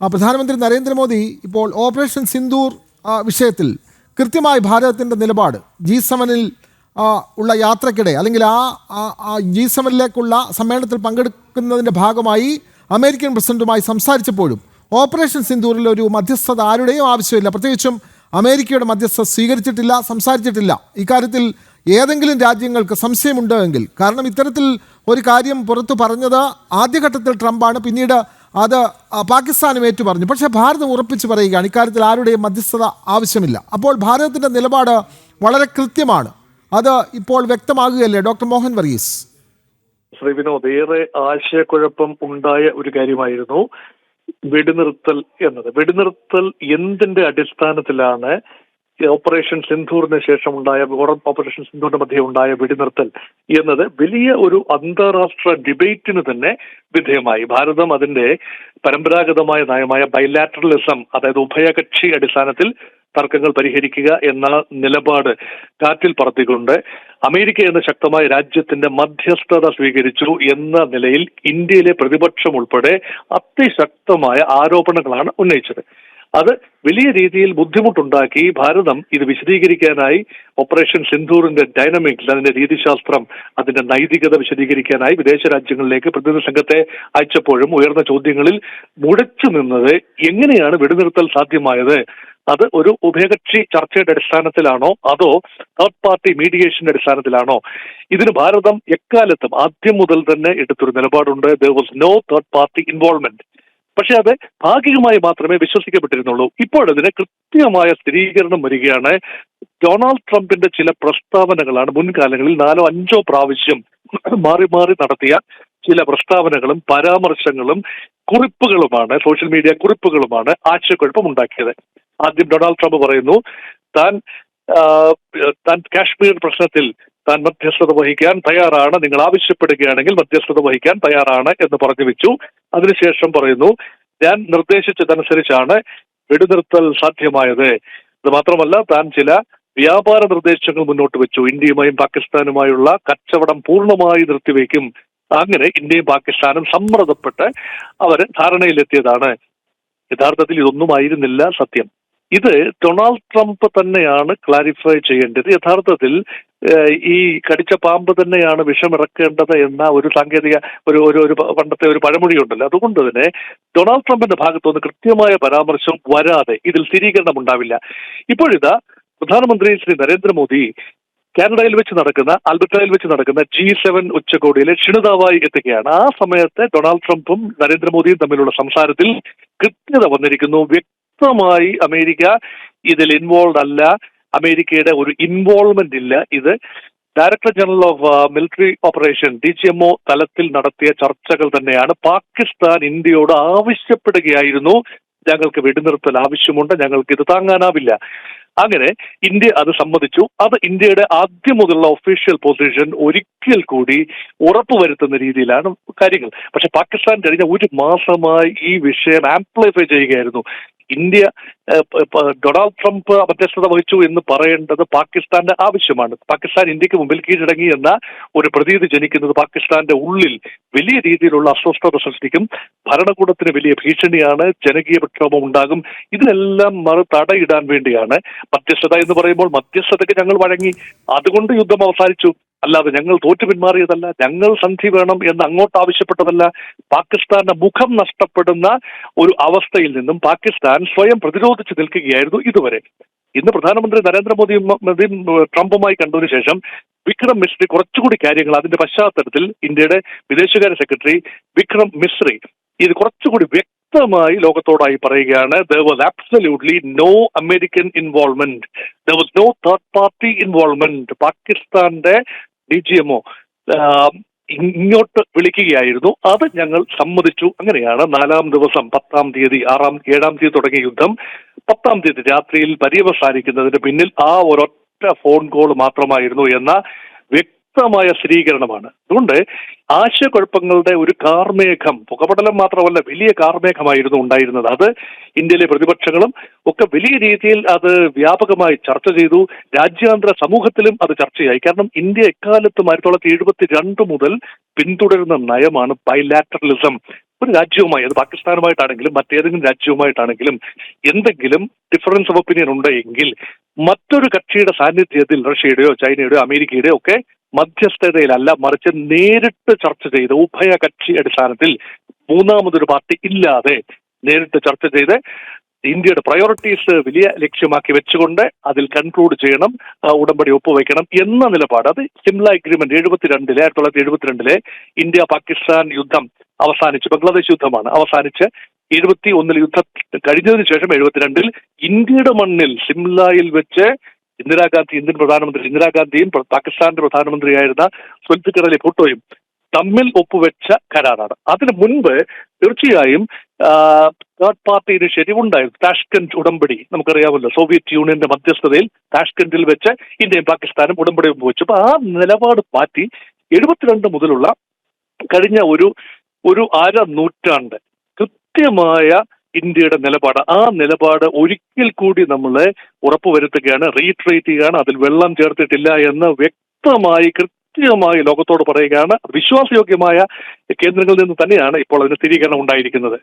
പ്രധാനമന്ത്രി നരേന്ദ്രമോദി ഇപ്പോൾ ഓപ്പറേഷൻ സിന്ദൂർ വിഷയത്തിൽ കൃത്യമായി ഭാരതത്തിന്റെ നിലപാട് ജി സെവനിൽ ഉള്ള യാത്രക്കിടെ അല്ലെങ്കിൽ ആ ജി സെവനിലേക്കുള്ള സമ്മേളനത്തിൽ പങ്കെടുക്കുന്നതിന്റെ ഭാഗമായി അമേരിക്കൻ പ്രസിഡന്റുമായി സംസാരിച്ചപ്പോഴും ഓപ്പറേഷൻ സിന്ദൂറിൽ ഒരു മധ്യസ്ഥത ആരുടെയും ആവശ്യമില്ല. പ്രത്യേകിച്ചും അമേരിക്കയുടെ മധ്യസ്ഥ സ്വീകരിച്ചിട്ടില്ല സംസാരിച്ചിട്ടില്ല. ഇക്കാര്യത്തിൽ ഏതെങ്കിലും രാജ്യങ്ങൾക്ക് സംശയമുണ്ടോ എങ്കിൽ കാരണം ഇത്തരത്തിൽ ഒരു കാര്യം പുറത്തു പറഞ്ഞത് ആദ്യഘട്ടത്തിൽ ട്രംപാണ് പിന്നീട് അത് പാകിസ്ഥാനും ഏറ്റു പറഞ്ഞു പക്ഷേ ഭാരതം ഉറപ്പിച്ച് പറയുകയാണ് ഇക്കാര്യത്തിൽ ആരുടെയും മധ്യസ്ഥത ആവശ്യമില്ല. അപ്പോൾ ഭാരതത്തിന്റെ നിലപാട് വളരെ കൃത്യമാണ്. അത് ഇപ്പോൾ വ്യക്തമാകുകയല്ലേ ഡോക്ടർ മോഹൻ വർഗീസ്? ശ്രീ വിനോദ് ഏറെ ആശയക്കുഴപ്പം ഉണ്ടായ ഒരു കാര്യമായിരുന്നു വെടിനിർത്തൽ എന്നത്. വെടിനിർത്തൽ എന്തിന്റെ അടിസ്ഥാനത്തിലാണ് ഓപ്പറേഷൻ സിന്ധൂറിന് ശേഷം ഉണ്ടായ ഓപ്പറേഷൻ സിന്ധൂറിന്റെ മധ്യേ ഉണ്ടായ വെടിനിർത്തൽ എന്നത് വലിയ ഒരു അന്താരാഷ്ട്ര ഡിബേറ്റിന് തന്നെ വിധേയമായി. ഭാരതം അതിന്റെ പരമ്പരാഗതമായ നയമായ ബൈലാറ്ററലിസം അതായത് ഉഭയകക്ഷി അടിസ്ഥാനത്തിൽ തർക്കങ്ങൾ പരിഹരിക്കുക എന്ന നിലപാട് കാറ്റിൽ പറത്തിക്കൊണ്ട് അമേരിക്ക എന്ന ശക്തമായ രാജ്യത്തിന്റെ മധ്യസ്ഥത സ്വീകരിച്ചു എന്ന നിലയിൽ ഇന്ത്യയിലെ പ്രതിപക്ഷം ഉൾപ്പെടെ അതിശക്തമായ ആരോപണങ്ങളാണ് ഉന്നയിച്ചത്. അത് വലിയ രീതിയിൽ ബുദ്ധിമുട്ടുണ്ടാക്കി ഭാരതം ഇത് വിശദീകരിക്കാനായി ഓപ്പറേഷൻ സിന്ധൂറിന്റെ ഡൈനമിക്സ് അതിന്റെ രീതിശാസ്ത്രം അതിന്റെ നൈതികത വിശദീകരിക്കാനായി വിദേശ രാജ്യങ്ങളിലേക്ക് പ്രതിനിധി സംഘത്തെ അയച്ചപ്പോഴും ഉയർന്ന ചോദ്യങ്ങളിൽ മുടച്ചു നിന്നത് എങ്ങനെയാണ് വെടിനിർത്തൽ സാധ്യമായത്? അത് ഒരു ഉഭയകക്ഷി ചർച്ചയുടെ അടിസ്ഥാനത്തിലാണോ? അതോ തേർഡ് പാർട്ടി മീഡിയേഷന്റെ അടിസ്ഥാനത്തിലാണോ? ഇതിന് ഭാരതം എക്കാലത്തും ആദ്യം മുതൽ തന്നെ എടുത്തൊരു നിലപാടുണ്ട്. There was no third party involvement പക്ഷെ അത് ഭാഗികമായി മാത്രമേ വിശ്വസിക്കപ്പെട്ടിരുന്നുള്ളൂ. ഇപ്പോഴതിന് കൃത്യമായ സ്ഥിരീകരണം വരികയാണ്. ഡൊണാൾഡ് ട്രംപിന്റെ ചില പ്രസ്താവനകളാണ് മുൻകാലങ്ങളിൽ നാലോ അഞ്ചോ പ്രാവശ്യം മാറി മാറി നടത്തിയ ചില പ്രസ്താവനകളും പരാമർശങ്ങളും കുറിപ്പുകളുമാണ് സോഷ്യൽ മീഡിയ കുറിപ്പുകളുമാണ് ആശയക്കുഴപ്പം ഉണ്ടാക്കിയത് ആദ്യം ഡൊണാൾഡ് ട്രംപ് പറയുന്നു താൻ താൻ കാശ്മീർ പ്രശ്നത്തിൽ താൻ മധ്യസ്ഥത വഹിക്കാൻ തയ്യാറാണ്. നിങ്ങൾ ആവശ്യപ്പെടുകയാണെങ്കിൽ മധ്യസ്ഥത വഹിക്കാൻ തയ്യാറാണ് എന്ന് പറഞ്ഞു വെച്ചു. അതിനുശേഷം പറയുന്നു ഞാൻ നിർദ്ദേശിച്ചതനുസരിച്ചാണ് വെടിനിർത്തൽ സാധ്യമായത്. അത് മാത്രമല്ല താൻ ചില വ്യാപാര നിർദ്ദേശങ്ങൾ മുന്നോട്ട് വെച്ചു. ഇന്ത്യയുമായും പാകിസ്ഥാനുമായുള്ള കച്ചവടം പൂർണമായി നിർത്തിവെക്കും. അങ്ങനെ ഇന്ത്യയും പാകിസ്ഥാനും സമ്മർദ്ദപ്പെട്ട് അവർ ധാരണയിലെത്തിയതാണ്. യഥാർത്ഥത്തിൽ ഇതൊന്നും ആയിരുന്നില്ല സത്യം. ഇത് ഡൊണാൾഡ് ട്രംപ് തന്നെയാണ് ക്ലാരിഫൈ ചെയ്യേണ്ടത്. യഥാർത്ഥത്തിൽ ഈ കടിച്ച പാമ്പ് തന്നെയാണ് വിഷമിറക്കേണ്ടത് എന്ന ഒരു സാങ്കേതിക ഒരു ഒരു ഒരു പണ്ടത്തെ ഒരു പഴമൊഴിയുണ്ടല്ലോ. അതുകൊണ്ട് തന്നെ ഡൊണാൾഡ് ട്രംപിന്റെ ഭാഗത്തുനിന്ന് കൃത്യമായ പരാമർശം വരാതെ ഇതിൽ സ്ഥിരീകരണം ഉണ്ടാവില്ല. ഇപ്പോഴിതാ പ്രധാനമന്ത്രി ശ്രീ നരേന്ദ്രമോദി കാനഡയിൽ വെച്ച് നടക്കുന്ന ആൽബർട്ടയിൽ വെച്ച് നടക്കുന്ന ജി സെവൻ ഉച്ചകോടിയിലെ ക്ഷണിതാവായി എത്തുകയാണ്. ആ സമയത്ത് ഡൊണാൾഡ് ട്രംപും നരേന്ദ്രമോദിയും തമ്മിലുള്ള സംസാരത്തിൽ കൃത്യത വന്നിരിക്കുന്നു. വ്യക്തമായി അമേരിക്ക ഇതിൽ ഇൻവോൾവ് അല്ല. അമേരിക്കയുടെ ഒരു ഇൻവോൾവ്മെന്റ് ഇല്ല. ഇത് director general of military operation D G MO തലത്തിൽ നടത്തിയ ചർച്ചകൾ തന്നെയാണ്. പാകിസ്ഥാൻ ഇന്ത്യയോട് ആവശ്യപ്പെടുകയായിരുന്നു. ഞങ്ങൾക്ക് വെടിനിർത്തൽ ആവശ്യമുണ്ട്. ഞങ്ങൾക്ക് ഇത് താങ്ങാനാവില്ല. അങ്ങനെ ഇന്ത്യ അത് സമ്മതിച്ചു. അത് ഇന്ത്യയുടെ ആദ്യം മുതലുള്ള ഒഫീഷ്യൽ പൊസിഷൻ ഒരിക്കൽ കൂടി ഉറപ്പുവരുത്തുന്ന രീതിയിലാണ് കാര്യങ്ങൾ. പക്ഷെ പാകിസ്ഥാൻ കഴിഞ്ഞ ഒരു മാസമായി ഈ വിഷയം ആംപ്ലിഫൈ ചെയ്യുകയായിരുന്നു. ഇന്ത്യ ഡൊണാൾഡ് ട്രംപ് അധ്യക്ഷത വഹിച്ചു എന്ന് പറയേണ്ടത് പാകിസ്ഥാന്റെ ആവശ്യമാണ്. പാകിസ്ഥാൻ ഇന്ത്യയ്ക്ക് മുമ്പിൽ കീഴടങ്ങി എന്ന ഒരു പ്രതീതി ജനിക്കുന്നത് പാകിസ്ഥാന്റെ ഉള്ളിൽ വലിയ രീതിയിലുള്ള അസ്വസ്ഥത സൃഷ്ടിക്കും. ഭരണകൂടത്തിന് വലിയ ഭീഷണിയാണ് ജനകീയ പ്രക്ഷോഭം ഉണ്ടാകും. ഇതിനെല്ലാം മറു തടയിടാൻ വേണ്ടിയാണ് മധ്യസ്ഥത എന്ന് പറയുമ്പോൾ മധ്യസ്ഥതയ്ക്ക് ഞങ്ങൾ വഴങ്ങി. അതുകൊണ്ട് യുദ്ധം അവസാനിച്ചു. അല്ലാതെ ഞങ്ങൾ തോറ്റു പിന്മാറിയതല്ല ഞങ്ങൾ സന്ധി വേണം എന്ന് അങ്ങോട്ട് ആവശ്യപ്പെട്ടതല്ല. പാകിസ്ഥാന്റെ മുഖം നഷ്ടപ്പെടുന്ന ഒരു അവസ്ഥയിൽ നിന്നും പാകിസ്ഥാൻ സ്വയം പ്രതിരോധിച്ച് നിൽക്കുകയായിരുന്നു ഇതുവരെ. ഇന്ന് പ്രധാനമന്ത്രി നരേന്ദ്രമോദിയും മോദിയും, ട്രംപുമായി കണ്ടതിനു ശേഷം വിക്രം മിശ്രി കുറച്ചുകൂടി കാര്യങ്ങൾ അതിന്റെ പശ്ചാത്തലത്തിൽ ഇന്ത്യയുടെ വിദേശകാര്യ സെക്രട്ടറി വിക്രം മിശ്രി ഇത് കുറച്ചുകൂടി വ്യക്തമായി ലോകത്തോടായി പറയുകയാണ് there was absolutely no American involvement there was no third party involvement പാകിസ്ഥാന്റെ ഡി ജി എംഒ ഇങ്ങോട്ട് വിളിക്കുകയായിരുന്നു. അത് ഞങ്ങൾ സമ്മതിച്ചു. അങ്ങനെയാണ് നാലാം ദിവസം പത്താം തീയതി ആറാം ഏഴാം തീയതി തുടങ്ങിയ യുദ്ധം. പത്താം തീയതി രാത്രിയിൽ പര്യവസാനിക്കുന്നതിന് പിന്നിൽ ആ ഒരൊറ്റ ഫോൺ കോൾ മാത്രമായിരുന്നു എന്ന വ്യക്തമായ സ്ഥിരീകരണമാണ്. അതുകൊണ്ട് ആശയക്കുഴപ്പങ്ങളുടെ ഒരു കാർമേഘം പുകപടലം മാത്രമല്ല വലിയ കാർമേഘമായിരുന്നു ഉണ്ടായിരുന്നത്. അത് ഇന്ത്യയിലെ പ്രതിപക്ഷങ്ങളും ഒക്കെ വലിയ രീതിയിൽ അത് വ്യാപകമായി ചർച്ച ചെയ്തു. രാജ്യാന്തര സമൂഹത്തിലും അത് ചർച്ചയായി. കാരണം ഇന്ത്യ എക്കാലത്തും ആയിരത്തി തൊള്ളായിരത്തി എഴുപത്തി രണ്ട് മുതൽ പിന്തുടരുന്ന നയമാണ് ബൈലാറ്ററലിസം ഒരു രാജ്യവുമായി അത് പാകിസ്ഥാനുമായിട്ടാണെങ്കിലും മറ്റേതെങ്കിലും രാജ്യവുമായിട്ടാണെങ്കിലും എന്തെങ്കിലും ഡിഫറൻസ് ഓഫ് ഒപ്പീനിയൻ ഉണ്ടെങ്കിൽ മറ്റൊരു കക്ഷിയുടെ സാന്നിധ്യത്തിൽ റഷ്യയുടെയോ ചൈനയുടെയോ അമേരിക്കയുടെയോ ഒക്കെ മധ്യസ്ഥതയിലല്ല മറിച്ച് നേരിട്ട് ചർച്ച ചെയ്ത് ഉഭയകക്ഷി അടിസ്ഥാനത്തിൽ മൂന്നാമതൊരു പാർട്ടി ഇല്ലാതെ നേരിട്ട് ചർച്ച ചെയ്ത് ഇന്ത്യയുടെ പ്രയോറിറ്റീസ് വലിയ ലക്ഷ്യമാക്കി വെച്ചുകൊണ്ട് അതിൽ കൺക്ലൂഡ് ചെയ്യണം ഉടമ്പടി ഒപ്പുവെക്കണം എന്ന നിലപാട്. അത് സിംല അഗ്രിമെന്റ് എഴുപത്തിരണ്ടിലെ ആയിരത്തി തൊള്ളായിരത്തി എഴുപത്തിരണ്ടിലെ ഇന്ത്യ പാകിസ്ഥാൻ യുദ്ധം അവസാനിച്ച് ബംഗ്ലാദേശ് യുദ്ധമാണ് അവസാനിച്ച് എഴുപത്തി ഒന്നിൽ യുദ്ധം കഴിഞ്ഞതിന് ശേഷം എഴുപത്തിരണ്ടിൽ ഇന്ത്യയുടെ മണ്ണിൽ സിംലയിൽ വെച്ച് ഇന്ദിരാഗാന്ധി ഇന്ത്യൻ പ്രധാനമന്ത്രി ഇന്ദിരാഗാന്ധിയും പാകിസ്ഥാന്റെ പ്രധാനമന്ത്രിയായിരുന്ന സുൽഫിക്കർ അലി ഭുട്ടോയും തമ്മിൽ ഒപ്പുവെച്ച കരാറാണ്. അതിനു മുൻപ് തീർച്ചയായും തേർഡ് പാർട്ടി ഇനിഷ്യേറ്റീവ് ഉണ്ടായിരുന്നു താഷ്കന്റ് ഉടമ്പടി നമുക്കറിയാമല്ലോ സോവിയറ്റ് യൂണിയന്റെ മധ്യസ്ഥതയിൽ താഷ്കന്റിൽ വെച്ച് ഇന്ത്യയും പാകിസ്ഥാനും ഉടമ്പടി ഒപ്പുവെച്ചു. അപ്പൊ ആ നിലപാട് മാറ്റി എഴുപത്തിരണ്ട് മുതലുള്ള കഴിഞ്ഞ ഒരു ഒരു അര നൂറ്റാണ്ട് കൃത്യമായ ഇന്ത്യയുടെ നിലപാട്. ആ നിലപാട് ഒരിക്കൽ കൂടി നമ്മൾ ഉറപ്പുവരുത്തുകയാണ് റീട്രേറ്റ് ചെയ്യുകയാണ് അതിൽ വെള്ളം ചേർത്തിട്ടില്ല എന്ന് വ്യക്തമായി കൃത്യമായി ലോകത്തോട് പറയുകയാണ്. വിശ്വാസയോഗ്യമായ കേന്ദ്രങ്ങളിൽ നിന്ന് തന്നെയാണ് ഇപ്പോൾ അതിന് സ്ഥിരീകരണം ഉണ്ടായിരിക്കുന്നത്.